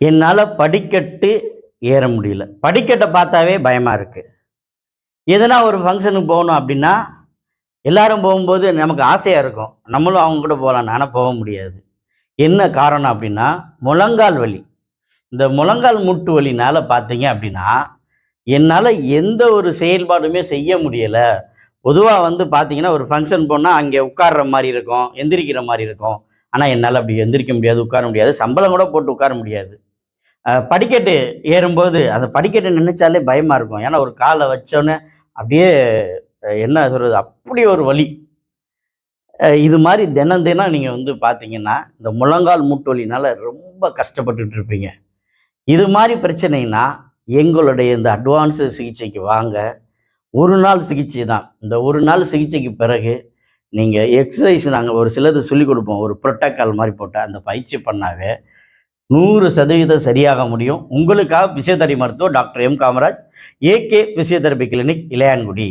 என்னால் படிக்கட்டு ஏற முடியல. படிக்கட்டை பார்த்தாவே பயமாக இருக்குது எதனா ஒரு ஃபங்க்ஷனுக்கு போகணும் அப்படின்னா எல்லாரும் போகும்போது நமக்கு ஆசையாக இருக்கும். நம்மளும் அவங்க கூட போகலாம். ஆனால் போக முடியாது. என்ன காரணம் அப்படின்னா முழங்கால் வலி. இந்த முழங்கால் முட்டு வலினால் பார்த்தீங்க அப்படின்னா என்னால் எந்த ஒரு செயல்பாடுமே செய்ய முடியலை. பொதுவாக வந்து பார்த்தீங்கன்னா ஒரு ஃபங்க்ஷன் போனால் அங்கே உட்கார்ற மாதிரி இருக்கும் எந்திரிக்கிற மாதிரி இருக்கும். ஆனால் என்னால் அப்படி எந்திரிக்க முடியாது உட்கார முடியாது. சம்பளம் கூட போட்டு உட்கார முடியாது. படிக்கட்டு ஏறும்போது அந்த படிக்கட்டு நினைச்சாலே பயமாக இருக்கும். ஏன்னா ஒரு காலை வச்சோன்னே அப்படியே என்ன சொல்கிறது அப்படி ஒரு வலி. இது மாதிரி தினம் தினம் நீங்கள் வந்து பார்த்தீங்கன்னா இந்த முழங்கால் மூட்டு வலினால ரொம்ப கஷ்டப்பட்டுட்டு இருப்பீங்க. இது மாதிரி பிரச்சனைனா எங்களுடைய இந்த அட்வான்ஸு சிகிச்சைக்கு வாங்க. ஒரு நாள் சிகிச்சை தான். இந்த ஒரு நாள் சிகிச்சைக்கு பிறகு நீங்கள் எக்ஸசைஸ் நாங்கள் ஒரு சிலது சொல்லிக் கொடுப்போம். ஒரு ப்ரோட்டோக்கால் மாதிரி போட்டால் அந்த பயிற்சி பண்ணாவே நூறு சதவீதம் சரியாக முடியும். உங்களுக்காக பிசியோதெரபி மருத்துவர் doctor M Kamaraj AK physiotherapy clinic Ilayangudi.